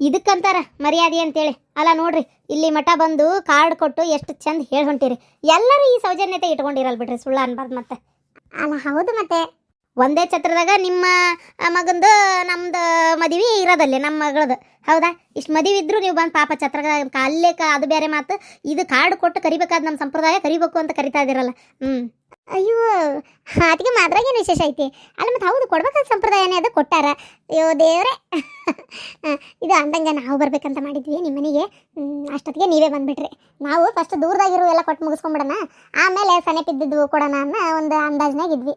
ಇದಕ್ಕಂತಾರ ಮರ್ಯಾದೆ ಅಂತೇಳಿ. ಅಲ್ಲ ನೋಡ್ರಿ ಇಲ್ಲಿ ಮಠ ಬಂದು ಕಾರ್ಡ್ ಕೊಟ್ಟು ಎಷ್ಟು ಚಂದ ಹೇಳಿ ಹೊಂಟಿರಿ. ಎಲ್ಲರೂ ಈ ಸೌಜನ್ಯತೆ ಇಟ್ಕೊಂಡಿರಲ್ ಬಿಡ್ರಿ ಸುಳ್ಳ ಅನ್ಬಾರ್ದು ಮತ್ತೆ. ಅಲ್ಲ ಹೌದು ಮತ್ತೆ. ಒಂದೇ ಛತ್ರದಾಗ ನಿಮ್ಮ ಮಗಂದು ನಮ್ದು ಮದುವೆ ಇರೋದಲ್ಲೇ ನಮ್ಮ ಮಗಳದು. ಹೌದಾ? ಇಷ್ಟು ಮದುವೆ ಇದ್ರು ನೀವು ಬಂದು ಪಾಪ ಛತ್ರದಾಗ ಅಲ್ಲೇ ಅದು ಬೇರೆ ಮಾತು. ಇದು ಕಾರ್ಡ್ ಕೊಟ್ಟು ಕರಿಬೇಕಾದ ನಮ್ಮ ಸಂಪ್ರದಾಯ ಕರಿಬೇಕು ಅಂತ ಕರಿತಾ ಇದ್ದೀರಲ್ಲ ಹ್ಞೂ ಅಯ್ಯೋ ಅದಕ್ಕೆ ಏನು ವಿಶೇಷ ಐತಿ? ಅಲ್ಲ, ಮತ್ತೆ ಹೌದು ಕೊಡ್ಬೇಕಾದ ಸಂಪ್ರದಾಯನೇ ಅದು ಕೊಟ್ಟಾರ. ಅಯ್ಯೋ, ದೇವ್ರೆ. ಇದು ಅಂದಂಗೆ ನಾವು ಬರ್ಬೇಕಂತ ಮಾಡಿದ್ವಿ ನಿಮ್ಮ ಮನೆಗೆ. ಅಷ್ಟೊತ್ತಿಗೆ ನೀವೇ ಬಂದ್ಬಿಟ್ರಿ. ನಾವು ಫಸ್ಟ್ ದೂರದಾಗಿರೋ ಎಲ್ಲ ಕೊಟ್ಟು ಮುಗಿಸ್ಕೊಂಬಿಡೋಣ. ಆಮೇಲೆ ಸನೆಪಿದ್ದದ್ದು ಕೊಡೋಣ ಅನ್ನೋ ಒಂದು ಅಂದಾಜ್ನಾಗಿದ್ವಿ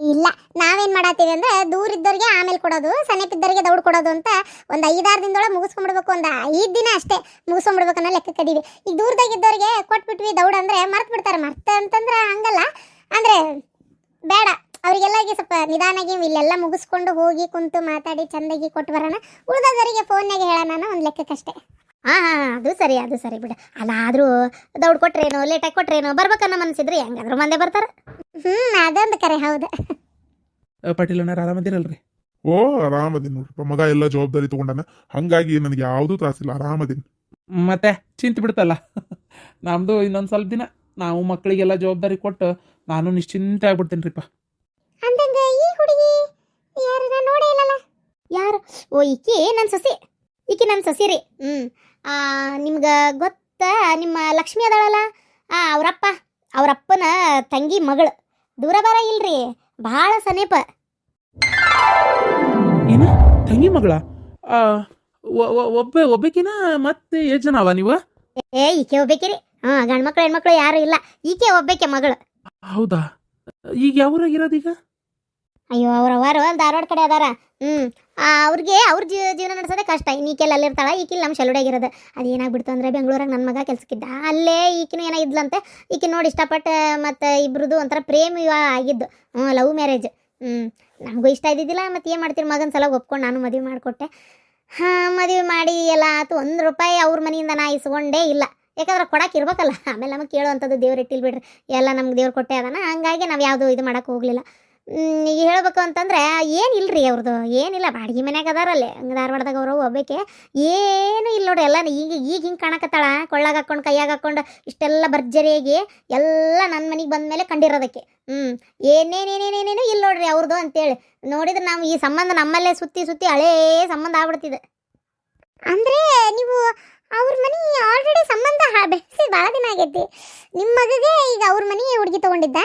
ಇಲ್ಲ, ನಾವೇನು ಮಾಡತ್ತೀವಿ ಅಂದ್ರೆ ದೂರ ಇದ್ದವ್ರಿಗೆ ಆಮೇಲೆ ಕೊಡೋದು ಸನೆಪಿದ್ದವ್ರಿಗೆ ದೌಡ್ ಕೊಡೋದು ಅಂತ ಒಂದು ಐದಾರು ದಿನದೊಳಗೆ ಮುಗಿಸ್ಕೊಂಡ್ಬಿಡ್ಬೇಕು ಒಂದು ಐದು ದಿನ ಅಷ್ಟೇ ಮುಗಿಸ್ಕೊಂಡ್ಬಿಡ್ಬೇಕು ಅನ್ನೋ ಲೆಕ್ಕ ಕಡಿವಿ ಈಗ ದೂರದಾಗಿದ್ದವ್ರಿಗೆ ಕೊಟ್ಬಿಟ್ವಿ ದೌಡ್ ಅಂದರೆ ಮರ್ತ ಅಂತಂದ್ರೆ ಹಂಗಲ್ಲ. ಅಂದ್ರೆ ಬೇಡ. ಅವ್ರಿಗೆಲ್ಲರಿಗೆ ಸ್ವಲ್ಪ ನಿಧಾನಾಗಿ ಇಲ್ಲೆಲ್ಲ ಮುಗಿಸ್ಕೊಂಡು ಹೋಗಿ ಕುಂತು ಮಾತಾಡಿ ಚಂದಾಗಿ ಕೊಟ್ಟು ಬರೋಣ. ಉಳಿದವರಿಗೆ ಫೋನ್ನಾಗೆ ಹೇಳೋಣ ಒಂದು ಲೆಕ್ಕಕ್ಕಷ್ಟೇ. ಹಾಂ ಹಾಂ ಅದು ಸರಿ ಅದು ಸರಿ ಬಿಡು. ಅಲ್ಲ ಆದರೂ ದೌಡ್ ಕೊಟ್ರೇನೋ ಲೇಟಾಗಿ ಕೊಟ್ರೇನೋ ಬರ್ಬೇಕನ್ನೋ ಮನಸ್ಸಿದ್ರೆ ಹೆಂಗಾದ್ರೂ ಮಂದೆ ಬರ್ತಾರೆ. ಹ್ಞೂ ಅದೊಂದು ಕರೆ ಹೌದು. ಪಾಟೀಲಣ್ಣರ ಆರಾಮದಿರಲ್ರಿ ಓ ಆರಾಮದಿನ ನೋಡ್ರಿ. ಮಗ ಎಲ್ಲ ಜವಾಬ್ದಾರಿ ತಗೊಂಡಾನ. ಹಂಗಾಗಿ ನನಗೆ ಯಾವುದೂ ತ್ರಾಸಿಲ್ಲ ಆರಾಮದಿನ ಮತ್ತೆ ಚಿಂತೆ ಬಿಡ್ತಲ್ಲ. ನಮ್ದು ಇನ್ನೊಂದು ಸ್ವಲ್ಪ ದಿನ. ನಾವು ಮಕ್ಕಳಿಗೆಲ್ಲ ಜವಾಬ್ದಾರಿ ಕೊಟ್ಟು ನಾನು ನಿಶ್ಚಿಂತೆ ಆಗ್ಬಿಡ್ತೀನಿ ರೀಪ್ಪ ಅಂದಂಗ ಈ ಹುಡುಗಿ ಯಾರು ನಾನು ನೋಡೇ ಇಲ್ಲಲ್ಲ? ಯಾರು? ಓ ಈಕಿ ನನ್ನ ಸೊಸಿ. ಈಕಿ ನನ್ನ ಸೊಸಿ ರೀ. ಹ್ಞೂ ನಿಮ್ಗೆ ಗೊತ್ತಾ ನಿಮ್ಮ ಲಕ್ಷ್ಮಿ ಅದಾಳಲ್ಲ? ಆ ಅವರಪ್ಪ. ಅವರಪ್ಪನ ತಂಗಿ ಮಗಳು. ದೂರ ಬರ ಇಲ್ರಿ. ಭಾಳ ಸನೇಪ ಏನ? ತಂಗಿ ಮಗಳ? ಒಬ್ಬ ಒಬ್ಬಕಿನ ಮತ್ತೆ ಎಷ್ಟು ಜನ ಅವ ನೀವು? ಏ ಈಕೆ ಒಬ್ಬೇಕಿರಿ. ಹಾಂ ಗಂಡ್ಮಕ್ಳು ಹೆಣ್ಮಕ್ಳು ಯಾರು ಇಲ್ಲ. ಈಕೆ ಒಬ್ಬಕ್ಕೆ ಮಗಳು. ಹೌದಾ? ಈಗ ಯಾವ್ರಾಗಿರೋದೀಗ ಅಯ್ಯೋ ಅವ್ರ ಅವರು ಧಾರವಾಡ ಕಡೆ ಅದಾರ. ಹ್ಮ್. ಅವ್ರಿಗೆ ಅವ್ರ ಜೀವ ಜೀವನ ನಡೆಸೋದೇ ಕಷ್ಟ. ಈಕೆಲ್ಲ ಅಲ್ಲಿರ್ತಾಳ ಈಕಿಲ್ ನಮ್ಮ ಶೆಲುಡಾಗಿರೋದು. ಅದು ಏನಾಗ್ಬಿಡ್ತು ಅಂದ್ರೆ ಬೆಂಗಳೂರಾಗ ನನ್ನ ಮಗ ಕೆಲ್ಸಕ್ಕಿದ್ದ. ಅಲ್ಲೇ ಈಕಿನೂ ಏನೋ ಇದ್ಲಂತೆ. ಈಕೆ ನೋಡಿ ಇಷ್ಟಪಟ್ಟು ಮತ್ತು ಇಬ್ರದ್ದು ಒಂಥರ ಪ್ರೇಮ ವಿವಾಹ ಆಗಿದ್ದು. ಹ್ಞೂ ಲವ್ ಮ್ಯಾರೇಜ್. ಹ್ಞೂ ನಮಗೂ ಇಷ್ಟ ಇದ್ದಿದ್ದಿಲ್ಲ ಮತ್ತು ಏನು ಮಾಡ್ತೀರಿ? ಮಗನ ಸಲ ಒಪ್ಕೊಂಡು ನಾನು ಮದುವೆ ಮಾಡಿಕೊಟ್ಟೆ. ಹಾಂ ಮದುವೆ ಮಾಡಿ ಎಲ್ಲ ಆತು. ಒಂದು ರೂಪಾಯಿ ಅವ್ರ ಮನೆಯಿಂದ ನಾ ಇಸ್ಕೊಂಡೇ ಇಲ್ಲ. ಯಾಕಂದ್ರೆ ಕೊಡಕ್ಕೆ ಇರ್ಬೇಕಲ್ಲ. ಆಮೇಲೆ ನಮಗೆ ಕೇಳುವಂಥದ್ದು ದೇವ್ರು ಇಟ್ಟಿಲ್ ಬಿಡ್ರಿ. ಎಲ್ಲ ನಮ್ಗೆ ದೇವ್ರು ಕೊಟ್ಟೆ ಅದಾನ. ಹಂಗಾಗಿ ನಾವು ಯಾವುದು ಇದು ಮಾಡೋಕೆ ಹೋಗಲಿಲ್ಲ. ಈಗ ಹೇಳ್ಬೇಕು ಅಂತಂದ್ರೆ ಏನಿಲ್ರಿ ಅವ್ರದ್ದು ಏನಿಲ್ಲ, ಬಾಡಿಗೆ ಮನ್ಯಾಗ ಅದಾರಲ್ಲಿ. ಹಂಗೆ ಧಾರವಾಡದಾಗ ಅವರು ಒಬ್ಬಕ್ಕೆ ಏನು ಇಲ್ಲ ನೋಡಿ ಎಲ್ಲ ಈಗ ಈಗ ಹಿಂಗೆ ಕಾಣಕತ್ತಾಳ? ಕೊಳ್ಳಾಗ ಹಾಕ್ಕೊಂಡು ಕೈಯಾಗ ಹಾಕ್ಕೊಂಡು ಇಷ್ಟೆಲ್ಲ ಭರ್ಜರಿಯಾಗಿ ಎಲ್ಲ ನನ್ನ ಮನೆಗೆ ಬಂದ ಮೇಲೆ ಕಂಡಿರೋದಕ್ಕೆ. ಹ್ಞೂ ಏನೇನೇನೇನೇನೇನು ಇಲ್ಲ ನೋಡ್ರಿ ಅವ್ರದ್ದು ಅಂತೇಳಿ. ನೋಡಿದ್ರೆ ನಾವು ಈ ಸಂಬಂಧ ನಮ್ಮಲ್ಲೇ ಸುತ್ತಿ ಸುತ್ತಿ ಹಳೇ ಸಂಬಂಧ ಆಗ್ಬಿಡ್ತಿದೆ. ಅಂದ್ರೆ ನೀವು ಅವ್ರ ಮನೆ ಆಲ್ರೆಡಿ ಸಂಬಂಧ ಬೆಳೆಸಿ ಭಾಳ ದಿನ ಆಗೈತಿ. ನಿಮ್ಮ ಮಗಗೆ ಈಗ ಅವ್ರ ಮನೆ ಹುಡುಗಿ ತಗೊಂಡಿದ್ದ?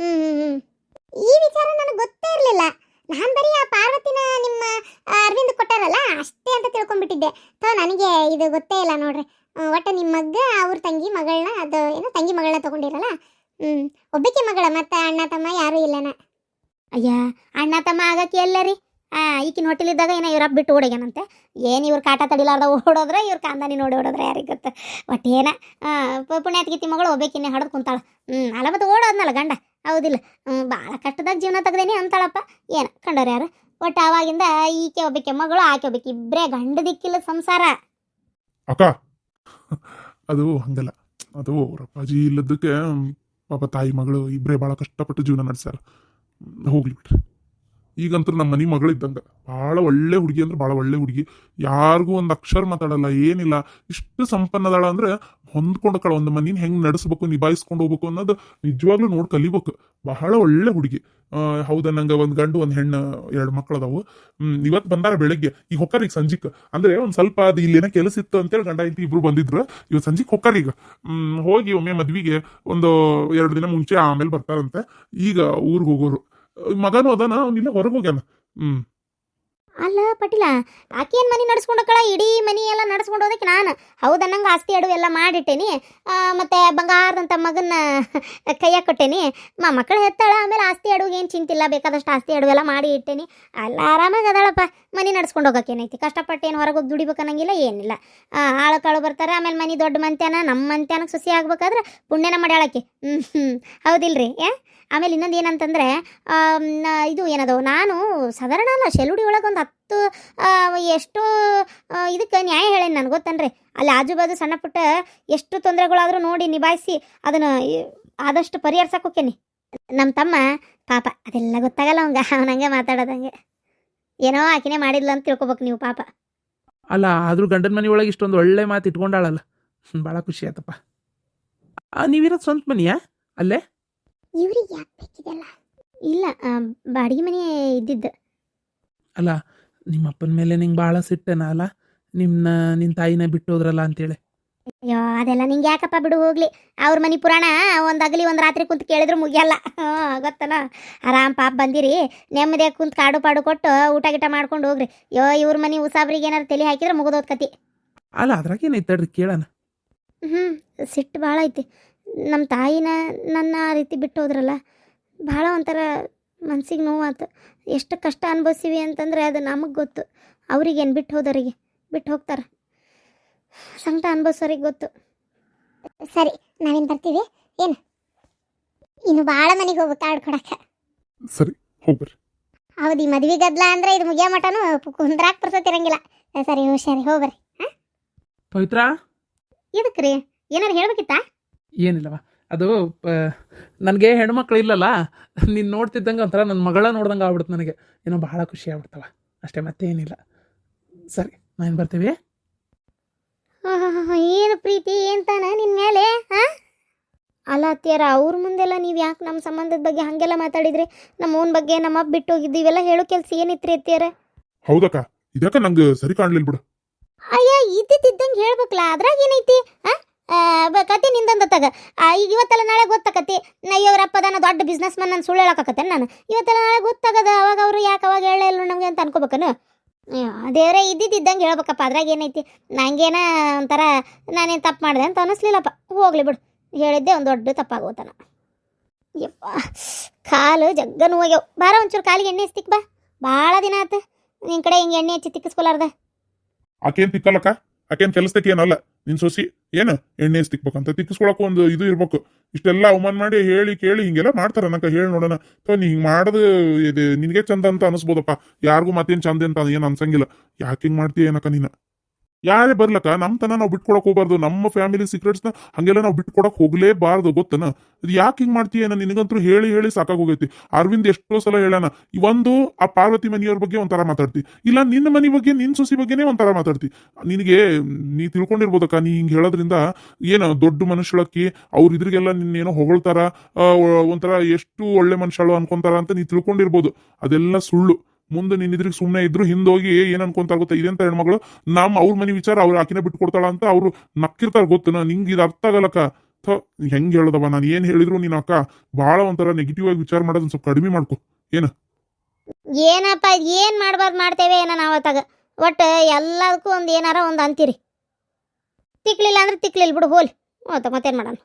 ಹ್ಮ್ ಈ ವಿಚಾರ ನನಗೆ ಗೊತ್ತೇ ಇರಲಿಲ್ಲ. ನಾನು ಬರೀ ಆ ಪಾರ್ವತಿನ ನಿಮ್ಮ ಅರವಿಂದ್ ಕೊಟ್ಟಾರಲ್ಲ, ಅಷ್ಟೇ ಅಂತ ತಿಳ್ಕೊಂಡ್ಬಿಟ್ಟಿದ್ದೆ. ಸೊ ನನಗೆ ಇದು ಗೊತ್ತೇ ಇಲ್ಲ ನೋಡ್ರಿ. ಒಟ್ಟು ನಿಮ್ಮ ಮಗ್ಗ, ಅವ್ರ ತಂಗಿ ಮಗಳನ್ನ ಅದು ಏನೋ ತಂಗಿ ಮಗಳನ್ನ ತಗೊಂಡಿರಲ್ಲ? ಹ್ಞೂ ಒಬ್ಬಕ್ಕೆ ಮಗಳ, ಮತ್ತೆ ಅಣ್ಣ ತಮ್ಮ ಯಾರೂ ಇಲ್ಲನ? ಅಯ್ಯ, ಅಣ್ಣ ತಮ್ಮ ಆಗಕ್ಕೆ ಎಲ್ಲರಿ? ಆ ಈಕಿನ ಹೋಟೆಲಿದ್ದಾಗ ಏನೋ ಇವ್ರಪ್ಪ ಬಿಟ್ಟು ಓಡೋಗ್ಯಾನಂತೆ? ಏನು ಇವ್ರು ಕಾಟ ತಡಿಲಾರ್ದ ಓಡೋದ್ರೆ ಇವ್ರ ಕಾಂದಾನಿ ನೋಡಿ ಓಡೋದ್ರೆ ಯಾರಿಗೆ ಗೊತ್ತು? ಒಟ್ಟು ಏನ? ಪುಣ್ಯಾತ್ಗಿತಿ ಮಗಳು ಒಬ್ಬೇಕಿನ್ನೆ ಹಡದು ಕುಂತಾಳ. ಹ್ಞೂ ಅಲ್ಲ ಮತ್ತು ಓಡೋದ್ನಲ್ಲ ಗಂಡ? ಹೌದಿಲ್ಲ. ಭಾಳ ಕಷ್ಟದಾಗ ಜೀವನ ತೆಗ್ದೇನಿ ಅಂತಾಳಪ್ಪ. ಏನು, ಕಂಡವ್ರು ಯಾರು? ಒಟ್ಟು ಆವಾಗಿಂದ ಈಕೆ ಒಬ್ಬಕ್ಕೆ ಮಗಳು, ಆಕೆ ಒಬ್ಬಕ್ಕೆ ಇಬ್ಬರೇ ಗಂಡ ದಿಕ್ಕಿಲ್ಲ ಸಂಸಾರ. ಅಕ್ಕ, ಅದು ಹಂಗಲ್ಲ. ಅದು ಅವ್ರ ಅಪ್ಪಾಜಿ ಇಲ್ಲದಕ್ಕೆ ಪಾಪ ತಾಯಿ ಮಗಳು ಇಬ್ಬರೇ ಭಾಳ ಕಷ್ಟಪಟ್ಟು ಜೀವನ ನಡೆಸ್ಯಾರ. ಹೋಗ್ಲಿ ಬಿಡ್ರಿ. ಈಗಂತೂ ನಮ್ಮ ಮನೆ ಮಗಳಿದ್ದಂಗೆ ಭಾಳ ಒಳ್ಳೆ ಹುಡುಗಿ ಅಂದ್ರೆ ಭಾಳ ಒಳ್ಳೆ ಹುಡುಗಿ. ಯಾರಿಗೂ ಒಂದು ಅಕ್ಷರ ಮಾತಾಡಲ್ಲ, ಏನಿಲ್ಲ. ಇಷ್ಟು ಸಂಪನ್ನದಾಳ ಅಂದ್ರೆ ಹೊಂದ್ಕೊಂಡಕಳ ಒಂದು ಮನಿನ ಹೆಂಗೆ ನಡೆಸ್ಬೇಕು, ನಿಭಾಯಿಸ್ಕೊಂಡು ಹೋಗ್ಬೇಕು ಅನ್ನೋದು ನಿಜವಾಗ್ಲೂ ನೋಡಿ ಕಲಿಬೇಕು. ಬಹಳ ಒಳ್ಳೆ ಹುಡುಗಿ. ಹೌದ, ನಂಗೆ ಒಂದು ಗಂಡು, ಒಂದು ಹೆಣ್ಣು, ಎರಡು ಮಕ್ಕಳು ಅದಾವು ಇವತ್ತು ಬಂದಾರ ಬೆಳಗ್ಗೆ. ಈಗ ಹೊಕ್ಕಾರ ಈಗ ಸಂಜಿಕ್. ಅಂದ್ರೆ ಒಂದು ಸ್ವಲ್ಪ ಅದು ಏನೋ ಕೆಲಸ ಇತ್ತು ಅಂತೇಳಿ ಗಂಡ ಇಂತಿ ಇಬ್ರು ಬಂದಿದ್ರು. ಇವತ್ತು ಸಂಜಿಕ್ ಹೊಕ್ಕಾರ ಈಗ. ಹೋಗಿ ಒಮ್ಮೆ ಮದ್ವಿಗೆ ಒಂದು ಎರಡು ದಿನ ಮುಂಚೆ ಆಮೇಲೆ ಬರ್ತಾರಂತೆ. ಈಗ ಊರಿಗೆ ಹೋಗೋರು. ಮಗನೂ ಅದಾನ ಅವ್ನಿಲ್ಲ ಹೊರಗೆ ಹೋಗ್ಯಾನ ಹ್ಮ್ ಅಲ್ಲ ಪಟಿಲ ಆಕೇನು ಮನೆ ನಡ್ಸ್ಕೊಂಡಕ್ಕಳ? ಇಡೀ ಮನಿ ಎಲ್ಲ ನಡ್ಸ್ಕೊಂಡು ಹೋದಕ್ಕೆ ನಾನು. ಹೌದ ನಂಗೆ ಆಸ್ತಿ ಅಡು ಎಲ್ಲ ಮಾಡಿಟ್ಟೇನಿ. ಮತ್ತು ಬಂಗಾರದಂಥ ಮಗನ್ನ ಕೈಯಾಗ ಕೊಟ್ಟೇನಿ. ಮಾ ಮಕ್ಕಳು ಹೆತ್ತಾಳ, ಆಮೇಲೆ ಆಸ್ತಿ ಅಡುಗೆ ಏನು ಚಿಂತಿಲ್ಲ, ಬೇಕಾದಷ್ಟು ಆಸ್ತಿ ಅಡುಗೆ ಎಲ್ಲ ಮಾಡಿ ಇಟ್ಟೇನಿ. ಅಲ್ಲ, ಆರಾಮಾಗಿ ಅದಾಳಪ್ಪ. ಮನೆ ನಡ್ಸ್ಕೊಂಡು ಹೋಗೋಕೇನೈತಿ ಕಷ್ಟಪಟ್ಟು ಏನು ಹೊರಗೆ ಹೋಗಿ ದುಡಿಬೇಕನ್ನಂಗಿಲ್ಲ ಏನಿಲ್ಲ. ಆಳು ಕಾಳು ಬರ್ತಾರೆ, ಆಮೇಲೆ ಮನೆ ದೊಡ್ಡ ಮಂತ್ಯಾನ ನಮ್ಮ ಮಂತ್ಯಾನಕ್ಕೆ ಸುಸಿ ಆಗ್ಬೇಕಾದ್ರೆ ಪುಣ್ಯನ ಮಾಡ್ಯಾಳಕ್ಕೆ. ಹ್ಞೂ ಹ್ಞೂ ಹೌದಿಲ್ರಿ, ಏ? ಆಮೇಲೆ ಇನ್ನೊಂದು ಏನಂತಂದರೆ ಇದು ಏನದು? ನಾನು ಸಾಧಾರಣ ಅಲ್ಲ ಶೆಲುಡಿ ಒಳಗೆ ಹತ್ತು ಎಷ್ಟು ಇದಕ್ಕೆ ನ್ಯಾಯ ಹೇಳೇನು ನನಗೆ ಗೊತ್ತನ್ರಿ. ಅಲ್ಲಿ ಆಜು ಬಾಜು ಸಣ್ಣ ಪುಟ್ಟ ಎಷ್ಟು ತೊಂದರೆಗಳಾದರೂ ನೋಡಿ ನಿಭಾಯಿಸಿ ಅದನ್ನು ಆದಷ್ಟು ಪರಿಹರಿಸಕ್ಕೆ ಹೋಕ್ಕೇನಿ. ನಮ್ಮ ತಮ್ಮ ಪಾಪ ಅದೆಲ್ಲ ಗೊತ್ತಾಗಲ್ಲ ಅವಂಗ. ಅವನಂಗೆ ಮಾತಾಡೋದಂಗೆ ಏನೋ ಆಕಿನೇ ಮಾಡಿದ್ಲ ಅಂತ ತಿಳ್ಕೊಬೇಕು ನೀವು ಪಾಪ. ಅಲ್ಲ ಆದರೂ ಗಂಡನ ಮನೆ ಒಳಗೆ ಇಷ್ಟೊಂದು ಒಳ್ಳೆ ಮಾತು ಇಟ್ಕೊಂಡಾಳಲ್ಲ. ಭಾಳ ಖುಷಿ ಆಯ್ತಪ್ಪ. ನೀವಿರೋದು ಸ್ವಂತ ಮನೆಯಾ? ಅಲ್ಲೇ? ಇವ್ರಿಗೆ ಯಾಕೆ ಬೇಕಿದೆಲ್ಲ ಇಲ್ಲ ಬಾಡಿಗೆ ಮನೆ ಇದ್ದಿದ್ದು. ಅಲ್ಲ ನಿಮ್ಮ ಅಪ್ಪನ ಮೇಲೆ ನಿಂಗೆ ಭಾಳ ಸಿಟ್ಟೆನ ಅಲ್ಲ? ನಿಮ್ಮನ್ನ ನಿನ್ನ ತಾಯಿನ ಬಿಟ್ಟು ಹೋದ್ರಲ್ಲ ಅಂತೇಳಿ. ಅಯ್ಯೋ ಅದೆಲ್ಲ ನಿಂಗೆ ಯಾಕಪ್ಪ ಬಿಡು ಹೋಗ್ಲಿ. ಅವ್ರ ಮನೆ ಪುರಾಣ ಒಂದು ಅಗಲಿ ಒಂದು ರಾತ್ರಿ ಕುಂತು ಕೇಳಿದ್ರು ಮುಗಿಯಲ್ಲ. ಹಾಂ ಗೊತ್ತಲ್ಲ ಆರಾಮ್ ಪಾಪ ಬಂದಿರಿ. ನೆಮ್ಮದಿಯಾಗಿ ಕುಂತು ಕಾಡು ಪಾಡು ಕೊಟ್ಟು ಊಟ ಗಿಟ ಮಾಡ್ಕೊಂಡು ಹೋಗ್ರಿ. ಯೋ ಇವ್ರ ಮನೆ ಉಸಾಬ್ರಿಗೆ ಏನಾರು ತಲೆ ಹಾಕಿದ್ರೆ ಮುಗಿದೋದ್ ಕತಿ. ಅಲ್ಲ ಅದ್ರಾಗ ಏನೈತೆ ತಡ್ರಿ ಕೇಳೋಣ. ಹ್ಞೂ ಸಿಟ್ಟು ಭಾಳ ಐತಿ. ನಮ್ಮ ತಾಯಿನ ನನ್ನ ಆ ರೀತಿ ಬಿಟ್ಟು ಹೋದ್ರಲ್ಲ ಭಾಳ ಒಂಥರ ಮನ್ಸಿಗೆ ನೋವಾತು. ಎಷ್ಟು ಕಷ್ಟ ಅನುಭವಿಸಿವಿ ಅಂತಂದರೆ ಅದು ನಮಗೆ ಗೊತ್ತು. ಅವ್ರಿಗೇನು ಬಿಟ್ಟು ಹೋದವರಿಗೆ ಬಿಟ್ಟು ಹೋಗ್ತಾರೆ. ಸಂಕಟ ಅನುಭವಿಸೋರಿಗೆ ಗೊತ್ತು. ಸರಿ ನಾವೇನು ಬರ್ತೀವಿ? ಏನು? ಇನ್ನು ಭಾಳ ಮನೆಗೆ ಹೋಗ್ಬೇಕು ಕಾರ್ಡ್ ಕೊಡಕ್ಕೆ. ಸರಿ ಹೋಗ್ಬರ್ರಿ ಹೌದು ಈ ಮದ್ವೆ ಗದ್ಲ ಅಂದ್ರೆ ಇದು ಮುಗಿಯೋ ಮಟನು ಕುಂದ್ರಾಕ್ ಬರ್ತತಿರಂಗಿಲ್ಲ ಸರಿ ಹುಷಾರಿ ಹೋಗ್ಬರ್ರಿ ಪವಿತ್ರ? ಇದಕ್ಕೆ ರೀ? ಏನಾರು ಹೇಳ್ಬೇಕಿತ್ತಾ? ಏನಿಲ್ಲವ. ಅದು ನನಗೆ ಹೆಣ್ಮಕ್ಳು ಇಲ್ಲಲ್ಲ ನೀನು ನೋಡ್ತಿದ್ದಂಗೆ ಒಂಥರ ನನ್ನ ಮಗಳ ನೋಡ್ದಂಗೆ ಆಗ್ಬಿಡ್ತು ನನಗೆ. ಏನೋ ಭಾಳ ಖುಷಿ ಆಗ್ಬಿಡ್ತವ. ಅಷ್ಟೇ ಮತ್ತೇನಿಲ್ಲ. ಸರಿ ನಾನು ಬರ್ತೀವಿ. ಏನು ಪ್ರೀತಿ ಏನ್ ನಿನ್ ನಿನ್ನ ಮೇಲೆ ಹಾಂ ಅಲ್ಲ ಅತ್ತಿಯಾರ ಅವ್ರ ಮುಂದೆಲ್ಲ ನೀವು ಯಾಕೆ ನಮ್ಮ ಸಂಬಂಧದ ಬಗ್ಗೆ ಹಾಗೆಲ್ಲ ಮಾತಾಡಿದ್ರಿ? ನಮ್ಮ ಓನ್ ಬಗ್ಗೆ ನಮ್ಮ ಅಪ್ಪ ಬಿಟ್ಟು ಹೋಗಿದ್ದು ಇವೆಲ್ಲ ಹೇಳೋ ಕೆಲಸ ಏನಿತ್ರಿ ಅತ್ತಿಯಾರ? ಹೌದಕ್ಕ ಇದಕ್ಕ ನಂಗೆ ಸರಿ ಕಾಣ್ಲಿಲ್ಲ ಬಿಡು. ಅಯ್ಯ ಇದ್ದಿದ್ದಂಗೆ ಹೇಳ್ಬೇಕಲ್ಲ ಅದ್ರಾಗ ಏನೈತಿ ಆ? ಕತೆ ನಿಂದಂದ ತಗ. ಈಗ ಇವತ್ತೆಲ್ಲ ನಾಳೆ ಗೊತ್ತಾಕತಿ. ನಾ ಇವ್ರಪ್ಪ ಅದಾನ ದೊಡ್ಡ ಬಿಸ್ನೆಸ್ ಮ್ಯಾನ್ ನಾನು ಸುಳ್ಳು ಹೇಳಕತ್ತೇನೆ ನಾನು. ಇವತ್ತೆಲ್ಲ ನಾಳೆ ಗೊತ್ತಾಗದ, ಅವಾಗ ಅವರು ಯಾಕೆ ಅವಾಗ ಹೇಳಲ್ಲ ನಮಗೆ ಅಂತ ಅನ್ಕೋಬೇಕನು? ದೇವ್ರೆ ಇದ್ದಿದ್ದಂಗೆ ಹೇಳ್ಬೇಕಪ್ಪ. ಅದ್ರಾಗ ಏನೈತಿ? ನಂಗೇನ ಒಂಥರ ನಾನೇನು ತಪ್ಪು ಮಾಡಿದೆ ಅಂತ ಅನ್ನಿಸ್ಲಿಲ್ಲಪ್ಪ ಹೋಗ್ಲಿ ಬಿಡು. ಹೇಳಿದ್ದೆ ಒಂದು ದೊಡ್ಡ ತಪ್ಪಾಗೋತನ. ಯಪ್ಪ ಕಾಲು ಜಗ್ಗ ನೋವಾಗ್ಯಾವ ಬಾರ ಒಂಚೂರು ಕಾಲಿಗೆ ಎಣ್ಣೆ ಹಚ್ತಿಕ್ ಬಾ. ಭಾಳ ದಿನ ಆತ. ನಿನ್ನ ಕಡೆ ಹಿಂಗೆ ಎಣ್ಣೆ ಹಚ್ಚಿ ತಿಕ್ಕಿಸ್ಕೊಲಾರ್ದ ಆಕೇನ್ ತಿಕ್ಕಲ್ಲಕ್ಕ? ಆಕೇನ್ ಕೆಲಸದಕ್ಕೆ ಏನಲ್ಲ ನಿನ್ ಸೊಸಿ, ಏನು? ಎಣ್ಣೆ ತಿಕ್ಬೇಕಂತ ತಿಕ್ಕಿಸ್ಕೊಳಕ್ ಒಂದು ಇದು ಇರ್ಬೇಕು. ಇಷ್ಟೆಲ್ಲ ಅವಮಾನ ಮಾಡಿ ಹೇಳಿ ಕೇಳಿ ಹಿಂಗೆಲ್ಲ ಮಾಡ್ತಾರ. ನಂಗೆ ಹೇಳಿ ನೋಡೋಣ. ಸೊ ನೀ ಹಿಂಗ್ ಮಾಡೋದು ಇದು ನಿನಗೆ ಚಂದ ಅಂತ ಅನಿಸ್ಬೋದಪ್ಪ. ಯಾರಿಗೂ ಮತ್ತೇನ್ ಚಂದ ಅಂತ ಏನು ಅನ್ಸಂಗಿಲ್ಲ. ಯಾಕೆ ಹಿಂಗ್ ಮಾಡ್ತೀಯ ಏನಕ್ಕ ನೀನ? ಯಾರೇ ಬರ್ಲಕ್ಕ, ನಮ್ ತನ ನಾವು ಬಿಟ್ಕೊಡಕ್ ಹೋಗ್ಬಾರ್ದು. ನಮ್ಮ ಫ್ಯಾಮಿಲಿ ಸೀಕ್ರೆಟ್ಸ್ನ ಹಂಗೆಲ್ಲ ನಾವು ಬಿಟ್ಕೊಡಕ್ ಹೋಗ್ಲೇಬಾರ್ದು, ಗೊತ್ತನ? ಇದು ಯಾಕೆ ಹಿಂಗ್ ಮಾಡ್ತೀಯ ನಿನಗಂತೂ ಹೇಳಿ ಹೇಳಿ ಸಾಕಾಗೋಗೈತಿ. ಅರವಿಂದ್ ಎಷ್ಟೋ ಸಲ ಹೇಳಾನ ಒಂದು, ಆ ಪಾರ್ವತಿ ಮನೆಯವ್ರ ಬಗ್ಗೆ ಒಂಥರ ಮಾತಾಡ್ತಿ. ಇಲ್ಲ, ನಿನ್ನ ಮನೆ ಬಗ್ಗೆ, ನಿನ್ ಸೊಸಿ ಬಗ್ಗೆನೇ ಒಂಥರ ಮಾತಾಡ್ತಿ. ನಿನಗೆ, ನೀ ತಿಳ್ಕೊಂಡಿರ್ಬೋದಕ್ಕ, ನೀ ಹಿಂಗ್ ಹೇಳೋದ್ರಿಂದ ಏನು ದೊಡ್ಡ ಮನುಷ್ಯಳಕ್ಕಿ, ಅವ್ರ ಇದ್ರಿಗೆಲ್ಲ ನಿನ್ನೇನೋ ಹೊಗಳ್ತಾರ ಒಂಥರ ಎಷ್ಟು ಒಳ್ಳೆ ಮನುಷ್ಯಳು ಅನ್ಕೊಂತಾರ ಅಂತ ನೀ ತಿಳ್ಕೊಂಡಿರ್ಬೋದು. ಅದೆಲ್ಲ ಸುಳ್ಳು. ಮುಂದೆ ನಿನ್ನ ಇದ್ರಿಗೆ ಸುಮ್ಮನೆ ಇದ್ರು ಹಿಂದೋಗಿ ಏನ್ ಅನ್ಕೊಂತ ಗೊತ್ತಾ ಇದೆಂತ ಹೆಣ್ಮಗಳು. ನಮ್ಮ ಅವ್ರ ಮನೆ ವಿಚಾರ ಅವ್ರು ಆಕಿನ ಬಿಟ್ಟು ಕೊಡ್ತಾಳ ಅಂತ ಅವ್ರು ನಕ್ಕಿರ್ತಾರ ಗೊತ್ತು ನಿಂಗೆ ಇದು ಅರ್ಥ ಆಗಲ್ಲಕ್ಕ. ಥೋ, ಹೆಂಗ್ ಹೇಳದವ? ನಾನು ಏನ್ ಹೇಳಿದ್ರು ನೀನ್ ಅಕ್ಕ ಬಹಳ ಒಂಥರ ನೆಗೆಟಿವ್ ಆಗಿ ವಿಚಾರ ಮಾಡೋದನ್ನ ಸ್ವಲ್ಪ ಕಡಿಮೆ ಮಾಡ್ಕೊ. ಏನಪ್ಪ, ಏನು ಮಾಡ್ಬಾರ್ದು ಮಾಡ್ತೇವೆ ಏನ ನಾವು ಅತ್ತಾಗ ಒಟ್ಟು ಎಲ್ಲದಕ್ಕೂ ಒಂದು ಏನಾರ ಒಂದು ಅಂತೀರಿ. ತಿಕ್ಲಿಲ್ಲ ಅಂದ್ರೆ ತಿಕ್ಲಿಲ್ಲ ಬಿಡು, ಹೋಲಿ. ಮತ್ತೆ ಮತ್ತೇನು ಮಾಡೋಣ?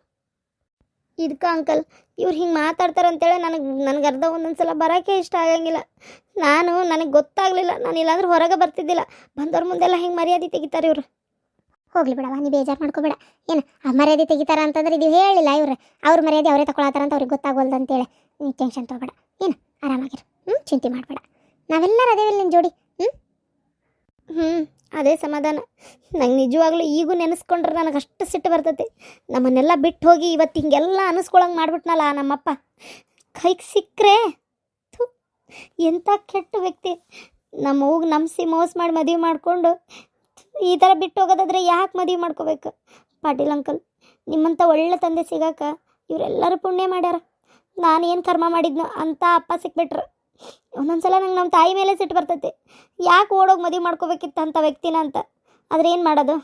ಇದಕ್ಕೆ ಅಂಕಲ್, ಇವ್ರು ಹಿಂಗೆ ಮಾತಾಡ್ತಾರೆ ಅಂತೇಳಿ ನನಗೆ ನನಗೆ ಅರ್ಧ ಒಂದೊಂದು ಸಲ ಬರೋಕೆ ಇಷ್ಟ ಆಗಂಗಿಲ್ಲ ನಾನು ನನಗೆ ಗೊತ್ತಾಗಲಿಲ್ಲ, ನಾನು ಇಲ್ಲಾಂದ್ರೆ ಹೊರಗೆ ಬರ್ತಿದ್ದಿಲ್ಲ. ಬಂದವ್ರ ಮುಂದೆಲ್ಲ ಹಿಂಗೆ ಮರ್ಯಾದೆ ತೆಗಿತಾರೆ ಇವರು. ಹೋಗ್ಲಿ ಬಿಡವ ನೀ ಬೇಜಾರು ಮಾಡ್ಕೋಬೇಡ. ಏನು, ಆ ಮರ್ಯಾದೆ ತೆಗಿತಾರ ಅಂತಂದ್ರೆ ಇದು ಹೇಳಿಲ್ಲ ಇವ್ರು. ಅವ್ರ ಮರ್ಯಾದೆ ಅವರೇ ತಗೊಳತಾರಂತ ಅವ್ರಿಗೆ ಗೊತ್ತಾಗೋಲ್ದು ಅಂತೇಳಿ. ನೀ ಟೆನ್ಷನ್ ತಗೋಬೇಡ. ಏನು, ಆರಾಮಾಗಿರು. ಹ್ಞೂ ಚಿಂತೆ ಮಾಡಬೇಡ. ನಾವೆಲ್ಲರೂ ಅದೇವಿಲ್ಲ ನಿನ್ನ ಜೋಡಿ ಹ್ಞೂ ಅದೇ ಸಮಾಧಾನ. ನಂಗೆ ನಿಜವಾಗ್ಲೂ ಈಗೂ ನೆನೆಸ್ಕೊಂಡ್ರೆ ನನಗೆ ಅಷ್ಟು ಸಿಟ್ಟು ಬರ್ತೈತಿ. ನಮ್ಮನ್ನೆಲ್ಲ ಬಿಟ್ಟು ಹೋಗಿ ಇವತ್ತು ಹಿಂಗೆಲ್ಲ ಅನಿಸ್ಕೊಳಂಗೆ ಮಾಡಿಬಿಟ್ನಲ್ಲ ನಮ್ಮಪ್ಪ. ಕೈಗೆ ಸಿಕ್ಕರೆ ಎಂಥ ಕೆಟ್ಟ ವ್ಯಕ್ತಿ. ನಮ್ಮ ಹೋಗಿ ನಂಬಿಸಿ ಮೋಸ ಮಾಡಿ ಮದುವೆ ಮಾಡಿಕೊಂಡು ಈ ಥರ ಬಿಟ್ಟು ಹೋಗೋದಾದ್ರೆ ಯಾಕೆ ಮದುವೆ ಮಾಡ್ಕೋಬೇಕು? ಪಾಟೀಲ್ ಅಂಕಲ್ ನಿಮ್ಮಂಥ ಒಳ್ಳೆ ತಂದೆ ಸಿಗಾಕ ಇವರೆಲ್ಲರೂ ಪುಣ್ಯ ಮಾಡ್ಯಾರ. ನಾನು ಏನು ಕರ್ಮ ಮಾಡಿದ್ನೋ ಅಂತ ಅಪ್ಪ ಸಿಕ್ಬಿಟ್ರು. ಒಂದೊಂದ್ಸಲ ನಂಗೆ ನಮ್ಮ ತಾಯಿ ಮೇಲೆ ಸಿಟ್ಟು ಬರ್ತೈತೆ. ಯಾಕೆ ಓಡೋಗಿ ಮದುವೆ ಮಾಡ್ಕೋಬೇಕಿತ್ತು ಅಂಥ ವ್ಯಕ್ತಿನ ಅಂತ. ಆದರೆ ಏನು ಮಾಡೋದು?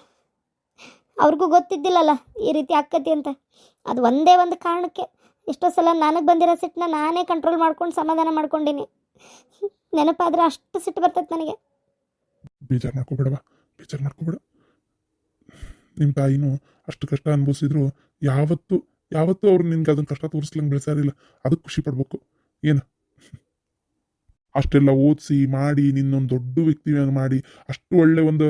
ಅವ್ರಿಗೂ ಗೊತ್ತಿದ್ದಿಲ್ಲಲ್ಲ ಈ ರೀತಿ ಆಕ್ಕತಿ ಅಂತ. ಅದು ಒಂದೇ ಒಂದು ಕಾರಣಕ್ಕೆ ಎಷ್ಟೋ ಸಲ ನನಗೆ ಬಂದಿರೋ ಸಿಟ್ಟನ್ನ ನಾನೇ ಕಂಟ್ರೋಲ್ ಮಾಡ್ಕೊಂಡು ಸಮಾಧಾನ ಮಾಡ್ಕೊಂಡಿನಿ. ನೆನಪಾದ್ರೆ ಅಷ್ಟು ಸಿಟ್ಟು ಬರ್ತೈತೆ ನನಗೆ. ಬೇಜಾರು ಮಾಡ್ಕೋಬೇಡವ ಬೇಜಾರು ಮಾಡ್ಕೋಬೇಡ. ನಿಮ್ಮ ತಾಯಿನೂ ಅಷ್ಟು ಕಷ್ಟ ಅನುಭವಿಸಿದ್ರು ಯಾವತ್ತು, ಯಾವತ್ತೂ ಅವ್ರು ನಿನ್ಗೆ ಅದನ್ನ ಕಷ್ಟ ತೋರಿಸ್ಲಂಗೆ ಬೆಳೆಸಾರಿಲ್ಲ ಅದಕ್ಕೆ ಖುಷಿ ಪಡ್ಬೇಕು. ಏನು? ಅಷ್ಟೆಲ್ಲ ಓದಿಸಿ ಮಾಡಿ ನಿನ್ನೊಂದು ದೊಡ್ಡ ವ್ಯಕ್ತಿ ಮಾಡಿ ಅಷ್ಟು ಒಳ್ಳೆ ಒಂದು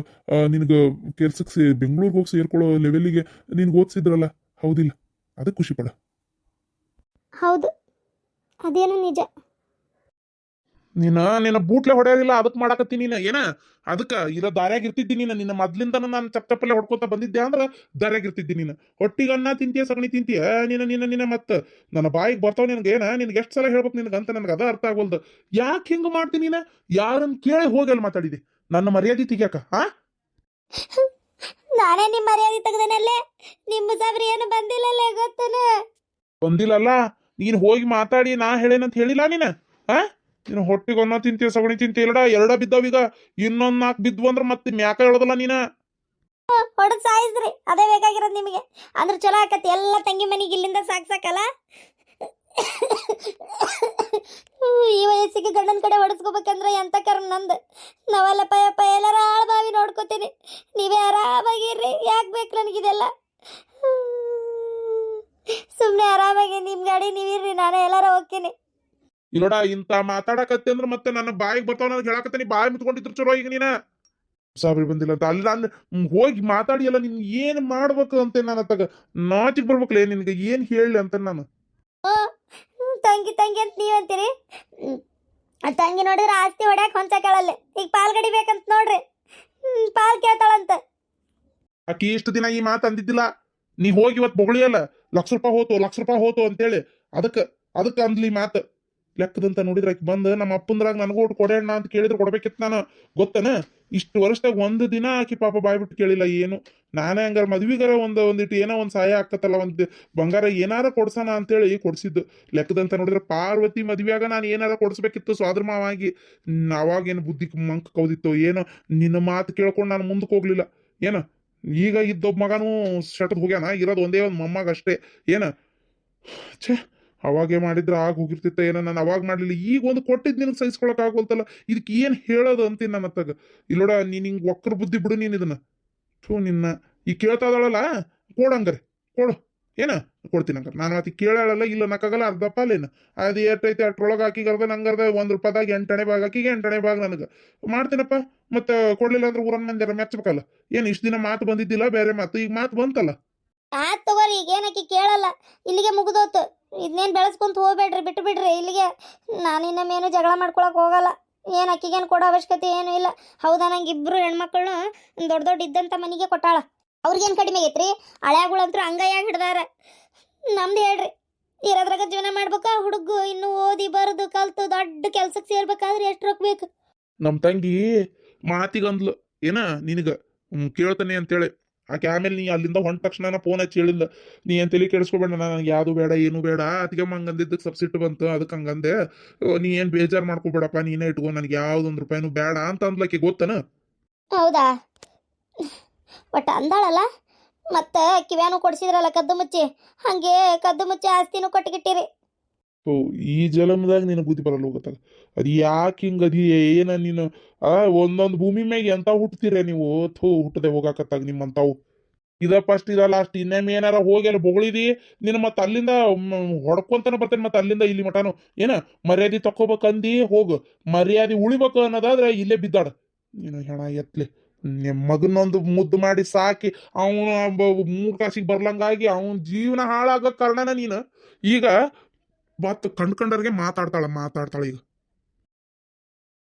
ನಿನಗೆ ಕೆಲ್ಸಕ್ಕೆ ಸೇ ಬೆಂಗಳೂರಿಗೆ ಹೋಗಿ ಸೇರ್ಕೊಳ್ಳೋ ಲೆವೆಲ್ಲಿಗೆ ನಿನ್ಗೆ ಓದಿಸಿದ್ರಲ್ಲ, ಹೌದಿಲ್ಲ. ಅದಕ್ಕೆ ಖುಷಿ ಪಡ. ಹೌದು. ಅದೇನು ನಿಜ. ನೀನ ನಿನ್ನ ಬೂಟ್ಲೆ ಹೊಡೆಯೋದಿಲ್ಲ ಅದಕ್ಕೆ ಮಾಡಾಕತ್ತಿ ನೀನು. ಏನ ಅದಕ್ಕೆ ಇರೋ ದಾರ್ಯಾಗ ಇರ್ತಿದ್ದಿ ನೀನು. ನಿನ್ನ ಮೊದ್ಲಿಂದ ನಾನು ಚಪ್ ಚಪ್ಪಲೆ ಹೊಡ್ಕೊತ ಬಂದಿದ್ದೆ ಅಂದ್ರೆ ದಾರ್ಯಾಗ ಇರ್ತಿದ್ದಿ ನೀನು. ಹೊಟ್ಟಿಗೆ ಅನ್ನ ತಿಂತೀಯ ಸಗಣಿ ತಿಂತೀಯ? ನೀನು ನಿನ್ನ ನಿನ್ನ ಮತ್ತೆ. ನನ್ನ ಬಾಯಿಗೆ ಬರ್ತಾವ ನಿನಗೆ. ಏನ ನಿನ್ಗೆ ಎಷ್ಟು ಸಲ ಹೇಳ್ಬೇಕು ನಿನಗೆ ಅಂತ ನನಗೆ ಅದ ಅರ್ಥ ಆಗೋಲ್ದು ಯಾಕೆ ಹಿಂಗೆ ಮಾಡ್ತೀನಿ ನೀನು? ಯಾರನ್ನು ಕೇಳಿ ಹೋಗಿ ಅಲ್ಲಿ ಮಾತಾಡಿದೆ. ನನ್ನ ಮರ್ಯಾದೆ ತೆಗಿಯಾಕ ಹಾ ನಾನೇ ನಿಮ್ಮ ಮರ್ಯಾದೆ ತೆಗೆದನಲ್ಲೇ? ನಿಮ್ಮ ಸಾಬ್ರಿ ಏನು ಬಂದಿಲ್ಲಲ್ಲ ಗೊತ್ತನ? ಬಂದಿಲ್ಲಲ್ಲ ನೀನು ಹೋಗಿ ಮಾತಾಡಿ ನಾ ಹೇಳೇನಂತ ಹೇಳಿಲ್ಲ ನೀನು ಆ? ನೀನು ಹೊಟ್ಟಿಗೆ ಒನ್ನ ತಿಂತೀಯ, ಸಗಣಿ ತಿಂತೀಯಲ್ಲಡ ಎರಡ ಬಿದ್ದಾವೀಗ ಇನ್ನೊಂದ್ ನಾಲ್ಕು ಬಿದ್ವು ಅಂದ್ರೆ ಮತ್ತೆ ಮ್ಯಾಕ ಹೇಳೋದಲ್ಲ ನೀನ. ಹೊಡೆದ್ ಸಾಯಿಸ್ರಿ. ಅದೇ ಬೇಕಾಗಿರೋದು ನಿಮಗೆ. ಅಂದ್ರೆ ಚಲೋ ಆಕತಿ. ಎಲ್ಲ ತಂಗಿ ಮನೆಗೆ ಇಲ್ಲಿಂದ ಸಾಕ್ ಸಾಕಲ್ಲ? ಈ ವಯಸ್ಸಿಗೆ ಗಂಡನ ಕಡೆ ಹೊಡೆಸ್ಕೋಬೇಕಂದ್ರೆ ಎಂತ ಕರ್ಮ ನಂದು? ನಾವೆಲ್ಲ ಪಯ ಪಯ ಎಲ್ಲಾರ ಆಳ್ಬಾವಿ ನೋಡ್ಕೋತೀನಿ. ನೀವೇ ಆರಾಮಾಗಿರ್ರಿ. ಯಾಕೆ ಬೇಕು ನನಗಿದೆಲ್ಲ ಸುಮ್ಮನೆ ಆರಾಮಾಗಿ ನಿಮ್ಮ ಗಾಡಿ ನೀವಿರ್ರಿ. ನಾನು ಎಲ್ಲಾರ ಹೋಗ್ತೀನಿ. ಇಲ್ಲೋಡ ಇಂತ ಮಾತಾಡಕತ್ತೆ ಅಂದ್ರೆ ಮತ್ತೆ ನನ್ನ ಬಾಯಿಗೆ ಬರ್ತಾವ ನನಗೆ ಹೇಳಕತ್ತೀನಿ ಬಾಯಿ ಮುತ್ಕೊಂಡಿದ್ರು ಚಲೋ ಈಗ ನೀನ? ಸಾಬ್ರಿ ಬಂದಿಲ್ಲ ಅಂತ. ಅಲ್ಲಿ ನಾನು ಹೋಗಿ ಮಾತಾಡಿ ಅಲ್ಲ ನಿನ್ ಏನ್ ಮಾಡ್ಬೇಕು ಅಂತ ನಾನು ತಗ ನಾಚಿಗೆ ಬರ್ಬೇಕಲ್ಲ ನಿನ್ಗೆ ಏನ್ ಹೇಳಿ ಅಂತ ನಾನು. ತಂಗಿ ತಂಗಿ ಅಂತ ನೀವ್ ಅಂತೀರಿ? ತಂಗಿ ನೋಡಿದ್ರೆ ಆಸ್ತಿ ಹೊಡ್ಯಾಕ ಹೊಂಚ ಕೇಳಲ್ಲ. ಈಗ ಪಾಲ್ ಗಡಿಬೇಕಂತ ನೋಡ್ರಿ. ಪಾಲ್ ಕೇಳ್ತಾಳಂತ. ಆಕಿ ಇಷ್ಟು ದಿನ ಈ ಮಾತು ಅಂದಿದ್ದಿಲ್ಲ. ನೀ ಹೋಗಿ ಇವತ್ತು ಬೊಗಳಿಯಲ್ಲ ಲಕ್ಷ ರೂಪಾಯಿ ಹೋತು ಲಕ್ಷ ರೂಪಾಯಿ ಹೋತು ಅಂತೇಳಿ. ಅದಕ್ಕ ಅದಕ್ಕ ಅಂದ್ಲಿ ಮಾತು. ಲೆಕ್ಕದಂತ ನೋಡಿದ್ರೆ ಆಕಿ ಬಂದು, ನಮ್ಮ ಅಪ್ಪಂದ್ರಾಗ ನನಗೂ ಒಟ್ಟು ಕೊಡೋಣ ಅಂತ ಕೇಳಿದ್ರೆ ಕೊಡ್ಬೇಕಿತ್ತು ನಾನು. ಗೊತ್ತನ? ಇಷ್ಟು ವರ್ಷದಾಗ ಒಂದು ದಿನ ಆಕಿ ಪಾಪ ಬಾಯ್ಬಿಟ್ಟು ಕೇಳಿಲ್ಲ, ಏನು? ನಾನೇ ಹಂಗಾರ ಮದ್ವಿಗಾರ ಒಂದು, ಒಂದಿಟ್ಟು ಏನೋ ಒಂದು ಸಹಾಯ ಆಗ್ತತ್ತಲ್ಲ ಒಂದು ಬಂಗಾರ ಏನಾರ ಕೊಡ್ಸೋಣ ಅಂತೇಳಿ ಕೊಡ್ಸಿದ್ದು. ಲೆಕ್ಕದಂತ ನೋಡಿದ್ರೆ ಪಾರ್ವತಿ ಮದ್ವೆಯಾಗ ನಾನು ಏನಾರ ಕೊಡಿಸ್ಬೇಕಿತ್ತು ಸ್ವಾದ್ರಮಾವಾಗಿ ಅವಾಗೇನು ಬುದ್ಧಿ ಮಂಕ್ ಕೌದಿತ್ತು ಏನೋ? ನಿನ್ನ ಮಾತು ಕೇಳ್ಕೊಂಡು ನಾನು ಮುಂದಕ್ಕೆ ಹೋಗ್ಲಿಲ್ಲ. ಏನ? ಈಗ ಇದ್ದೊಬ್ಬ ಮಗನೂ ಶಟದ್ ಹೋಗ್ಯಾನ? ಇರೋದು ಒಂದೇ ಒಂದು ಮೊಮ್ಮಗ ಅಷ್ಟೇ. ಏನ? ಛೇ! ಅವಾಗೇ ಮಾಡಿದ್ರೆ ಆಗ ಹೋಗಿರ್ತಿತ್ತ ಏನೋ ನಾನು ಅವಾಗ ಮಾಡಲಿಲ್ಲ. ಈಗ ಒಂದು ಕೊಟ್ಟಿದ್ದು ನಿನಗೆ ಸಹಿಸ್ಕೊಳಕ್ ಆಗೋಲ್ತಲ್ಲ ಇದಕ್ಕೆ ಏನು ಹೇಳೋದು ಅಂತೀನಿ ನನ್ನ ಹತ್ತಾಗ. ಇಲ್ಲೋಡ, ನೀನು ಹಿಂಗೆ ಒಕ್ರ ಬುದ್ಧಿ ಬಿಡು ನೀನು ಇದನ್ನ. ಥೂ, ನಿನ್ನ ಈ ಕೇಳ್ತಾ ಕೊಡಂಗ್ರೆ ಕೊಡಂಗಾರೆ ಕೊಡು. ಏನ? ಕೊಡ್ತೀನಿ ಹಂಗಾರೆ. ನಾನು ಮತ್ತೆ ಕೇಳಲ್ಲ ಇಲ್ಲ ನಕ್ಕಾಗಲ್ಲ ಅರ್ಧ ಪಾಲೇನು ಅದು ಏಟೈತೆ ಅಷ್ಟ್ರೊಳಗೆ ಹಾಕಿ ಅರ್ಧ ನಂಗರ್ಧ ಒಂದು ರೂಪಾಯಿದಾಗ ಎಂಟನೇ ಭಾಗ ಹಾಕಿಗೆ ಎಂಟನೇ ಭಾಗ ನನಗೆ. ಮಾಡ್ತೀನಪ್ಪ. ಮತ್ತೆ ಕೊಡ್ಲಿಲ್ಲ ಅಂದ್ರೆ ಊರನ್ನ ಮಂದಿರ ಮೆಚ್ಚಬೇಕಲ್ಲ ಏನು ಇಷ್ಟು ದಿನ ಮಾತು ಬಂದಿದ್ದಿಲ್ಲ, ಬೇರೆ ಮಾತು. ಈಗ ಮಾತು ಬಂತಲ್ಲ. ಆತ್ ತಗೋರಿ ಈಗ ಏನಕ್ಕೆ ಕೇಳಲ್ಲ. ಇಲ್ಲಿಗೆ ಮುಗಿದೋತು. ಇದನ್ನೇನು ಬೆಳೆಸ್ಕೊಂತ ಹೋಗ್ಬೇಡ್ರಿ ಬಿಟ್ಟು ಬಿಡ್ರಿ ಇಲ್ಲಿಗೆ. ನಾನು ಇನ್ನೊಮ್ಮೇನು ಜಗಳ ಮಾಡ್ಕೊಳಕ್ಕೆ ಹೋಗಲ್ಲ. ಏನು ಅಕ್ಕಿಗೇನು ಕೊಡೋ ಅವಶ್ಯಕತೆ ಏನೂ ಇಲ್ಲ. ಹೌದಾ, ನಂಗೆ ಇಬ್ಬರು ಹೆಣ್ಮಕ್ಳು ದೊಡ್ಡ ದೊಡ್ಡ ಇದ್ದಂಥ ಮನೆಗೆ ಕೊಟ್ಟಾಳ. ಅವ್ರಿಗೇನು ಕಡಿಮೆ ಆಗೈತ್ರಿ? ಹಳ್ಯಾಗಳಂತೂ ಹಂಗಾಯಾಗಿ ಹಿಡ್ದಾರ. ನಮ್ದು ಹೇಳ್ರಿ, ಇರೋದ್ರಾಗ ಜೀವನ ಮಾಡ್ಬೇಕಾ? ಹುಡುಗ ಇನ್ನು ಓದಿ ಬರೆದು ಕಲ್ತು ದೊಡ್ಡ ಕೆಲ್ಸಕ್ಕೆ ಸೇರ್ಬೇಕಾದ್ರೆ ಎಷ್ಟು ರೊಕ್ಕ ಬೇಕು? ನಮ್ಮ ತಂಗಿ ಮಾತಿಗಂದ್ಲು. ಏನ, ನಿನಗ? ಕೇಳ್ತಾನೆ ಅಂತೇಳಿ. ಆಕೆ ಆಮೇಲೆ ನೀ ಅಲ್ಲಿಂದ ಹೊಂಟ ತಕ್ಷಣ ಫೋನ್ ಹಚ್ಚಿ ಹೇಳಿಲ್ಲ ನೀ ಏನು ತಲೆ ಕೆಡಿಸ್ಕೊಬೇಡ ನನಗೆ ಯಾವುದು ಬೇಡ, ಏನು ಬೇಡ ಅದಕ್ಕೆ ಹಂಗಂದಿದ್ದಕ್ಕೆ ಸಬ್ಸಿಟ್ ಬಂತು ಅದಕ್ಕೆ ಹಂಗಂದೆ ನೀ ಏನು ಬೇಜಾರು ಮಾಡ್ಕೋಬೇಡಪ್ಪ, ನೀನೇ ಇಟ್ಕೋ, ನನಗೆ ಯಾವ್ದೊಂದು ರೂಪಾಯಿನೂ ಬೇಡ, ಅಂತ ಅಂದ್ಲಕ್ಕೆ ಗೊತ್ತನ? ಹೌದಾ? ಬಟ್ ಅಂದಾಳಲ್ಲ? ಮತ್ತೆ ಕಿವ್ಯಾನು ಕೊಡ್ಸಿದ್ರಲ್ಲ ಕದ್ದು ಮುಚ್ಚಿ? ಹಂಗೆ ಕದ್ದು ಮುಚ್ಚಿ ಆಸ್ತಿನೂ ಕೊಟ್ಟಿಗಿಟ್ಟಿರಿ ಓ, ಈ ಜಲಮದಾಗ ನಿನ್ನ ಬುದ್ಧಿ ಬರಲ್ಲ ಹೋಗತ್ತಾಗ ಅದು ಯಾಕೆ ಹಿಂಗೆ ಅದಿ? ಏನ ನೀನು? ಆ, ಒಂದೊಂದು ಭೂಮಿ ಮ್ಯಾಗ ಎಂತ ಹುಟ್ತೀರ ನೀವು? ಥೂ ಹುಟ್ಟದೆ ಹೋಗಾಕತ್ತಾಗ ನಿಮ್ಮಂತಾವು ಇದ ಫಸ್ಟ್ ಇದ ಲಾಸ್ಟ್ ಇನ್ನೊಮ್ಮೆ ಏನಾರ ಹೋಗಿ ಅಲ್ಲಿ ಬೊಗಳಿದಿ ನಿನ್ನ ಮತ್ತೆ ಅಲ್ಲಿಂದ ಹೊಡ್ಕೊಂತಾನೆ ಬರ್ತೇನೆ ಮತ್ತೆ ಅಲ್ಲಿಂದ ಇಲ್ಲಿ ಮಟಾನು ಏನ? ಮರ್ಯಾದೆ ತಕೋಬೇಕಂದಿ ಹೋಗು. ಮರ್ಯಾದೆ ಉಳಿಬೇಕು ಅನ್ನೋದಾದ್ರೆ ಇಲ್ಲೇ ಬಿದ್ದಾಡ. ನೀನು ಹೆಣ ಎತ್ಲಿ. ನಿಮ್ಮ ಮಗನೊಂದು ಮುದ್ದು ಮಾಡಿ ಸಾಕಿ, ಅವನು ಮೂರು ಕಾಸಿಗೆ ಬರ್ಲಂಗಾಗಿ ಅವನ ಜೀವನ ಹಾಳಾಗೋ ಕಾರಣನ ನೀನು. ಈಗ ಮತ್ತ ಕಂಡ್ಕೊಂಡವ್ರಿಗೆ ಮಾತಾಡ್ತಾಳ ಮಾತಾಡ್ತಾಳ ಈಗ.